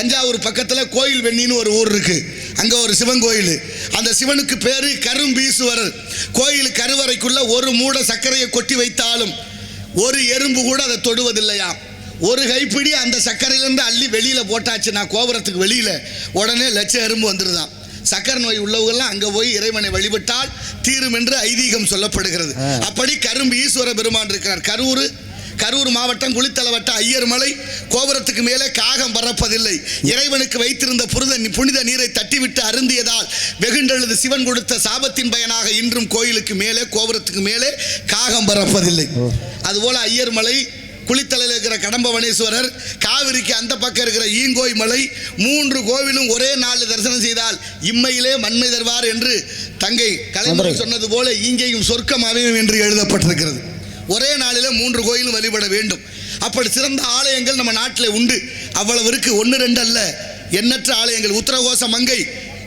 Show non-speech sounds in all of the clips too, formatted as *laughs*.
தஞ்சாவூர் பக்கத்தில் கோயில் வெண்ணின்னு ஒரு ஊர் இருக்கு. அங்கே ஒரு சிவன் கோயில். அந்த சிவனுக்கு பேர் கரும்பீசுவரர். கோயில் கருவறைக்குள்ள ஒரு மூட சர்க்கரையை கொட்டி வைத்தாலும் ஒரு எறும்பு கூட அதை தொடுவதில்லையாம் ஒரு கைப்பிடி அந்த சர்க்கரையிலேருந்து அள்ளி வெளியில் போட்டாச்சுன்னா கோபுரத்துக்கு வெளியில். உடனே லட்ச எறும்பு வந்துருதான். சக்கரை நோய் உள்ளவங்கெல்லாம் அங்கே போய் இறைவனை வழிபட்டால் தீரும் என்று ஐதீகம் சொல்லப்படுகிறது. அப்படி கரும்பு ஈஸ்வர பெருமான் இருக்கிறார். கரூர் கரூர் மாவட்டம் குளித்தல வட்டம் ஐயர்மலை கோபுரத்துக்கு மேலே காகம் பறப்பதில்லை இறைவனுக்கு வைத்திருந்த புனித புனித நீரை தட்டிவிட்டு அருந்தியதால் வெகுண்டெழுது சிவன் கொடுத்த சாபத்தின் பயனாக இன்றும் கோயிலுக்கு மேலே கோபுரத்துக்கு மேலே காகம் பறப்பதில்லை அதுபோல ஐயர்மலை குளித்தலையில் இருக்கிற கடம்பவனேஸ்வரர் காவிரிக்கு அந்த பக்கம் இருக்கிற ஈங்கோய் மலை மூன்று கோவிலும் ஒரே நாளில் தரிசனம் செய்தால் இம்மையிலே மண்மை தருவார் என்று தங்கை நன்றி. சொன்னது போல இங்கேயும் சொர்க்கம் அமையும் என்று எழுதப்பட்டிருக்கிறது. ஒரே நாளில் மூன்று கோயிலும் வழிபட வேண்டும். அப்படி சிறந்த ஆலயங்கள் நம்ம நாட்டில் உண்டு. அவ்வளவு இருக்கு. ஒன்று ரெண்டு அல்ல. எண்ணற்ற ஆலயங்கள். உத்தரகோச மங்கை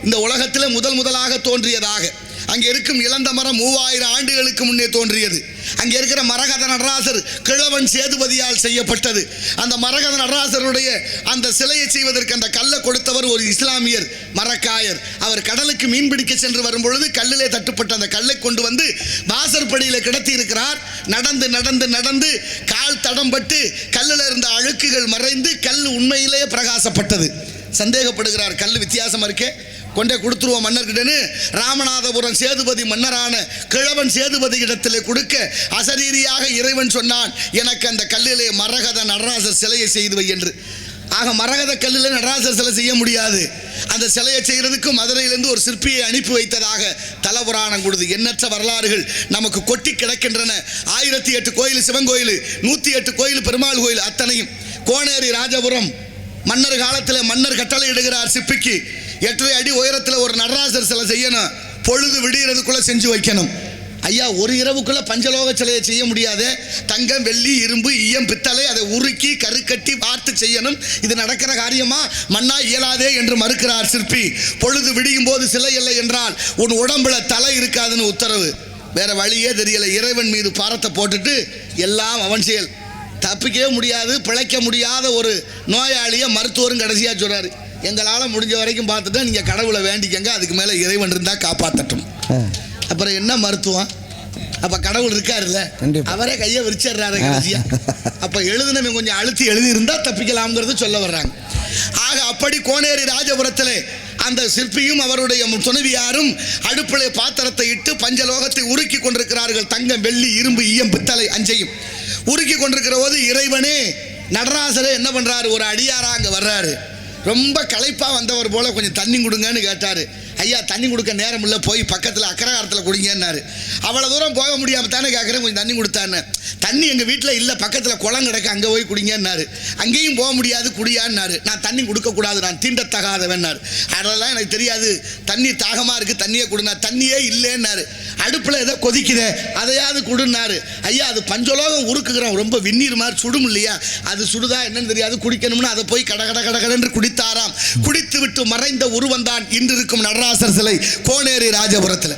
இந்த உலகத்தில் முதல் முதலாக தோன்றியதாக. அங்கே இருக்கும் இழந்த மரம் மூவாயிரம் ஆண்டுகளுக்கு முன்னே தோன்றியது. அங்கே இருக்கிற மரகத நடராசர் கிழவன் சேதுபதியால் செய்யப்பட்டது. அந்த மரகத நடராசருடைய அந்த சிலையை செய்வதற்கு அந்த கல்லை கொடுத்தவர் ஒரு இஸ்லாமியர் மரக்காயர். அவர் கடலுக்கு மீன் பிடிக்க சென்று வரும்பொழுது கல்லிலே தட்டுப்பட்ட அந்த கல்லை கொண்டு வந்து வாசற்படியில் கிடத்தி இருக்கிறார் நடந்து நடந்து நடந்து கால் தடம்பட்டு கல்லில் இருந்த அழுக்குகள் மறைந்து கல் உண்மையிலேயே பிரகாசப்பட்டது. சந்தேகப்படுகிறார் கல் வித்தியாசமாக இருக்கே? கொண்டே கொடுத்துருவோம் மன்னர்கிட்டன்னு. ராமநாதபுரம் சேதுபதி மன்னரான கிழவன் சேதுபதி இடத்திலே கொடுக்க அசரீரியாக இறைவன் சொன்னான் எனக்கு அந்த கல்லிலே மரகத நடராசர் சிலையை செய்துவை என்று. ஆக மரகத கல்லில் நடராசர் சிலை செய்ய முடியாது. அந்த சிலையை செய்கிறதுக்கு மதுரையிலிருந்து ஒரு சிற்பியை அனுப்பி வைத்ததாக தலபுராணம் கொடுது எண்ணற்ற வரலாறுகள் நமக்கு கொட்டி கிடக்கின்றன. ஆயிரத்தி எட்டு கோயில் சிவன் கோயில் நூற்றி எட்டு கோயில் பெருமாள் கோயில் அத்தனையும். கோனேரி ராஜபுரம் மன்னர் காலத்தில் மன்னர் கட்டளை இடுகிறார் சிற்பிக்கு. எட்டரை அடி உயரத்தில் ஒரு நடராசர் சிலை செய்யணும். பொழுது விடுகிறதுக்குள்ளே செஞ்சு வைக்கணும். ஐயா ஒரு இரவுக்குள்ளே பஞ்சலோக சிலையை செய்ய முடியாது. தங்கம் வெள்ளி இரும்பு ஈயம் பித்தளை அதை உருக்கி கருக்கட்டி வார்த்து செய்யணும். இது நடக்கிற காரியமா? மண்ணா இயலாதே என்று மறுக்கிறார் சிற்பி. பொழுது விடியும் போது சிலை இல்லை என்றால் உன் உடம்புல தலை இருக்காதுன்னு உத்தரவு. வேற வழியே தெரியல. இறைவன் மீது பாரத்தை போட்டுட்டு எல்லாம் அவன் செயல். தப்பிக்கவே முடியாது பிழைக்க முடியாத ஒரு நோயாளியை மருத்துவரும் கடைசியாக சொல்கிறாரு எங்களால் முடிஞ்ச வரைக்கும் பார்த்துட்டு நீங்கள் கடவுளை வேண்டிக்கங்க அதுக்கு மேலே இறைவன் இருந்தால் காப்பாற்றட்டும். அப்புறம் என்ன மருத்துவம்? அப்போ கடவுள் இருக்காருல்ல. அவரே கையை விரிச்சிடுறாரு கடைசியா. அப்போ எழுதுனவன் கொஞ்சம் அழுத்தி எழுதி இருந்தால் தப்பிக்கலாம்ங்கிறது சொல்ல வர்றாங்க. ஆக அப்படி கோனேரி ராஜபுரத்திலே அந்த சிற்பியும் அவருடைய துணைவியாரும் அடுப்பிலே பாத்திரத்தை இட்டு பஞ்சலோகத்தை உருக்கி கொண்டிருக்கிறார்கள். தங்கம் வெள்ளி இரும்பு ஈயம் பித்தளை அஞ்சையும். உருக்கி கொண்டிருக்கிற போது இறைவனே நடராசரே என்ன பண்றாரு? ஒரு அடியாரா அங்க வர்றாரு. ரொம்ப களைப்பாக வந்தவர் போல கொஞ்சம் தண்ணி கொடுங்கன்னு கேட்டார். ஐயா தண்ணி கொடுக்க நேரம் இல்லை போய் பக்கத்தில் அக்கரகாரத்தில் குடிங்கன்னாரு. அவ்வளோ தூரம் போக முடியாமல் தானே கேட்குறேன் கொஞ்சம் தண்ணி கொடுத்தான்னு. தண்ணி எங்கள் வீட்டில் இல்லை பக்கத்தில் குளம் கிடக்கு அங்கே போய் குடிங்கன்னாரு. அங்கேயும் போக முடியாது குடியான்னாரு. நான் தண்ணி கொடுக்கக்கூடாது நான் தீண்டத்தகாதவன்னாரு. அதெல்லாம் எனக்கு தெரியாது. தண்ணி தாகமாக இருக்குது தண்ணியை கொடுனா தண்ணியே இல்லைன்னாரு. அடுப்பில் ஏதோ கொதிக்குதே அதையாவது கொடுன்னாரு. ஐயா அது பஞ்சலோகம் உருக்குகிறோம் ரொம்ப விண்ணீர் மாதிரி சுடும் இல்லையா? அது சுடுதா என்னன்னு தெரியாது குடிக்கணும்னு அதை போய் கட கட கட கடன்று குடித்தாராம். குடித்து விட்டு மறைந்த உருவந்தான் இன்று இருக்கும் நடராசர் சிலை கோனேரி ராஜபுரத்தில்.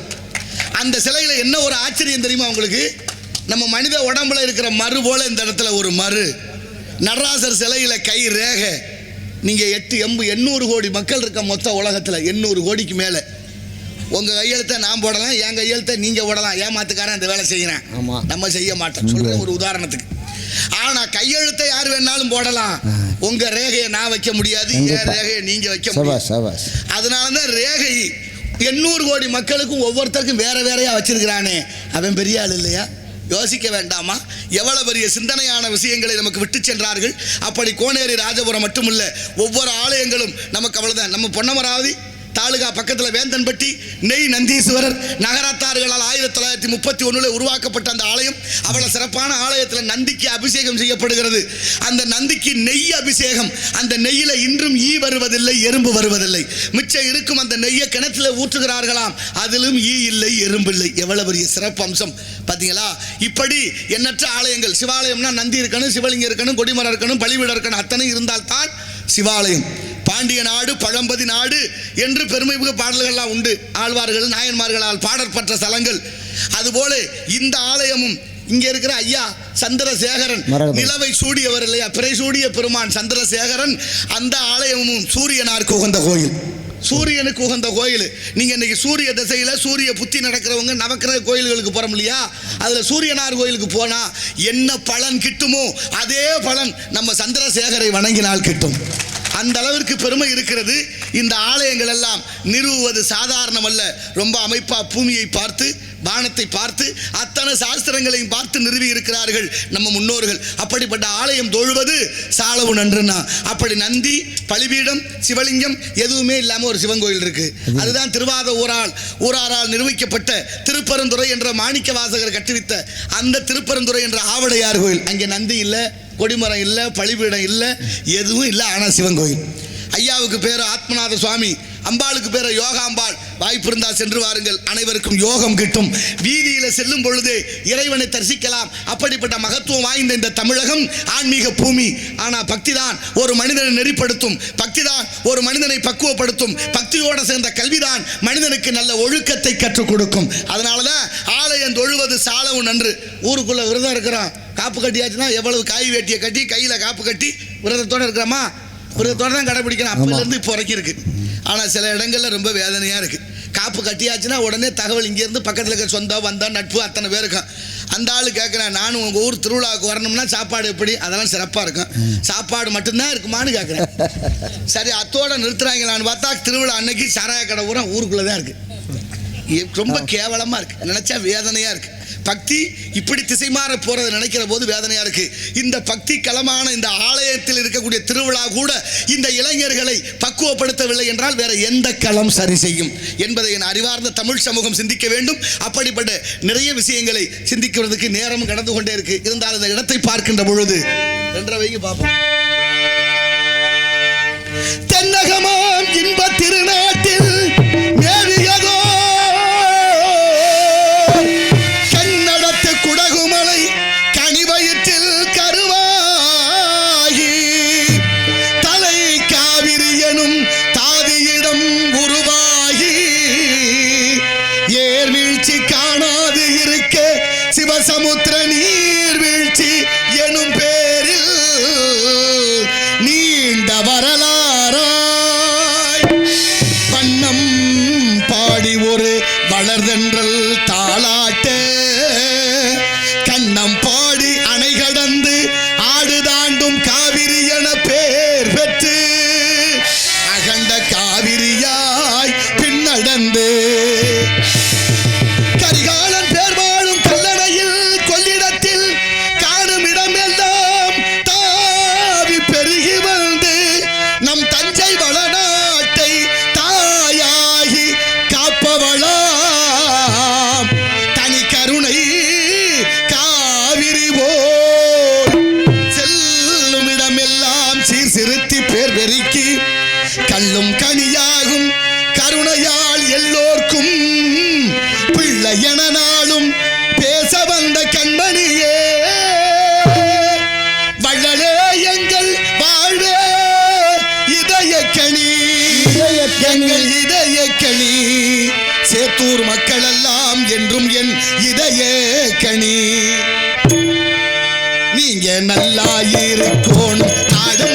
அந்த சிலையில் என்ன ஒரு ஆச்சரியம் தெரியுமா உங்களுக்கு? நம்ம மனித உடம்புல இருக்கிற மறு போல இந்த இடத்துல ஒரு மறு. நடராசர் சிலையில் கை ரேகை. நீங்கள் எட்டு எம்பு எண்ணூறு கோடி மக்கள் இருக்க மொத்த உலகத்தில் எண்ணூறு கோடிக்கு மேலே. உங்கள் கையெழுத்தை நான் போடலாம் என் கையெழுத்தை நீங்கள் போடலாம். ஏமாத்துக்காரன் அந்த வேலை செய்கிறேன். நம்ம செய்ய மாட்டோம். சொல்கிறேன் ஒரு உதாரணத்துக்கு. ஆனால் கையெழுத்தை யார் வேணாலும் போடலாம். உங்கள் ரேகையை நான் வைக்க முடியாது என். ரேகையை நீங்கள் வைக்க முடியாது. சபாஸ் சபாஸ் அதனால தான் ரேகை எண்ணூறு கோடி மக்களுக்கும் ஒவ்வொருத்தருக்கும் வேற வேறையா வச்சிருக்கிறானே. அவன் பெரிய ஆள் இல்லையா? யோசிக்க வேண்டாமா? எவ்வளவு பெரிய சிந்தனையான விஷயங்களை நமக்கு விட்டு சென்றார்கள். அப்படி கோனேரி ராஜபுரம் மட்டுமல்ல ஒவ்வொரு ஆலயங்களும் நமக்கு அவ்வளவுதான். நம்ம பொன்னமராவதி தாலுகா பக்கத்தில் வேந்தன்பட்டி நெய் நந்தீஸ்வரர் நகரத்தார்களால் ஆயிரத்தி தொள்ளாயிரத்தி முப்பத்தி ஒன்றில் உருவாக்கப்பட்ட அந்த ஆலயம் அவ்வளோ சிறப்பான ஆலயத்தில் நந்திக்கு அபிஷேகம் செய்யப்படுகிறது. அந்த நந்திக்கு நெய் அபிஷேகம் அந்த நெய்யில் இன்றும் ஈ வருவதில்லை எறும்பு வருவதில்லை. மிச்சம் இருக்கும் அந்த நெய்யை கிணத்துல ஊற்றுகிறார்களாம் அதிலும் ஈ இல்லை எறும்பு இல்லை. எவ்வளவு பெரிய சிறப்பு அம்சம். பார்த்தீங்களா இப்படி எண்ணற்ற ஆலயங்கள் சிவாலயம்னா நந்தி இருக்கணும் சிவலிங்கம் இருக்கணும் கொடிமரம் இருக்கணும் பலிபீடம் இருக்கணும் அத்தனை இருந்தால்தான் சிவாலயம். பாண்டிய நாடு பழம்பதி நாடு என்று பெருமைமிகு பாடல்கள்லாம் உண்டு. ஆழ்வார்கள் நாயன்மார்களால் பாடற்பட்ட ஸ்தலங்கள் அதுபோல இந்த ஆலயமும் இங்க இருக்கிற ஐயா சந்திரசேகரன். நிலவை சூடியவர் இல்லையா? பிறை சூடிய பெருமான் சந்திரசேகரன் அந்த ஆலயமும் சூரியனாருக்கு உகந்த கோயில். சூரியனுக்கு உகந்த கோயில். நீங்க இன்னைக்கு சூரிய திசையில சூரிய புத்தி நடக்கிறவங்க நவக்கிரக கோயில்களுக்கு போறோம் இல்லையா? அதுல சூரியனார் கோயிலுக்கு போனா என்ன பலன் கிட்டுமோ அதே பலன் நம்ம சந்திரசேகரை வணங்கினால் கிட்டும். அந்த அளவிற்கு பெருமை இருக்கிறது. இந்த ஆலயங்கள் எல்லாம் நிறுவுவது சாதாரணம் அல்ல ரொம்ப அமைப்பா பூமியை பார்த்து வானத்தை பார்த்து அத்தனை சாஸ்திரங்களையும் பார்த்து நிறுவி இருக்கிறார்கள் நம்ம முன்னோர்கள். அப்படிப்பட்ட ஆலயம் தொழுவது சாலவு நன்றுனா அப்படி நந்தி பலிபீடம் சிவலிங்கம் எதுவுமே இல்லாம ஒரு சிவன் கோயில் இருக்கு. அதுதான். திருவாத ஊரால் ஊராரால் நிர்வகிக்கப்பட்ட திருப்பரந்துறை என்ற மாணிக்க வாசகர் கட்டுவித்த அந்த திருப்பரந்துறை என்ற ஆவடையார் கோயில். அங்கே நந்தி இல்லை கொடிமரம் இல்லை பழிபீடம் இல்லை எதுவும் இல்லை. ஆனால் சிவன் கோயில். ஐயாவுக்கு பேர் ஆத்மநாத சுவாமி அம்பாளுக்கு பேர் யோகாம்பாள். வாய்ப்பு இருந்தால் சென்று வாருங்கள். அனைவருக்கும் யோகம் கிட்டும். வீதியில் செல்லும் பொழுது இறைவனை தரிசிக்கலாம். அப்படிப்பட்ட மகத்துவம் வாய்ந்த இந்த தமிழகம் ஆன்மீக பூமி. ஆனால் பக்தி தான் ஒரு மனிதனை நெறிப்படுத்தும். பக்தி தான் ஒரு மனிதனை பக்குவப்படுத்தும். பக்தியோடு சேர்ந்த கல்விதான் மனிதனுக்கு நல்ல ஒழுக்கத்தை கற்றுக் கொடுக்கும். அதனால தான் ஆலயம் தொழுவது சாலவும் நன்று. ஊருக்குள்ள விரதம் இருக்கிறோம் காப்பு கட்டியாச்சுன்னா எவ்வளவு காய் வேட்டியை கட்டி கையில் காப்பு கட்டி விரதத்தோட இருக்கிறோமா? விரதத்தோட தான் கடைபிடிக்கணும். அப்போலேருந்து இப்போ வரைக்கும் ஆனால் சில இடங்கள்ல ரொம்ப வேதனையாக இருக்கு. காப்பு கட்டியாச்சுன்னா உடனே தகவல் இங்கேருந்து பக்கத்தில் இருக்க சொந்தம் வந்தா நட்பு அத்தனை பேர் இருக்கும் அந்த ஆள் கேட்குறேன் நானும் உங்கள் ஊர் திருவிழாவுக்கு வரணும்னா சாப்பாடு எப்படி? அதெல்லாம் சிறப்பாக இருக்கும். சாப்பாடு மட்டும்தான் இருக்குமான்னு கேட்குறேன் *laughs* சரி அத்தோட நிறுத்துறாங்களான்னு பார்த்தா திருவிழா அன்னைக்கு சாராய கடை பூரா ஊருக்குள்ளே தான் இருக்கு. இது ரொம்ப கேவலமா இருக்கு. நினைச்சா வேதனையா இருக்கு. பக்தி இப்படி திசை மாற போறதை நினைக்கிற போது வேதனையா இருக்கு. இந்த பக்தி களமான இந்த ஆலயத்தில் இருக்கக்கூடிய திருவிழா கூட இந்த இளைஞர்களை பக்குவப்படுத்தவில்லை என்றால் வேற எந்த களம் சரி செய்யும் என்பதை என் அறிவார்ந்த தமிழ் சமூகம் சிந்திக்க வேண்டும். அப்படிப்பட்ட நிறைய விஷயங்களை சிந்திக்கிறதுக்கு நேரம் கடந்து கொண்டே இருக்கு. இருந்தாலும் இந்த இடத்தை பார்க்கின்ற பொழுது ரெண்டரை வைங்க பார்ப்போம் passamos o traninho. எங்கள் இதயக்கணி சேத்தூர் மக்கள் எல்லாம் என்றும் என் இதய கணி நீங்க நல்லா இருக்கோணும் நாடு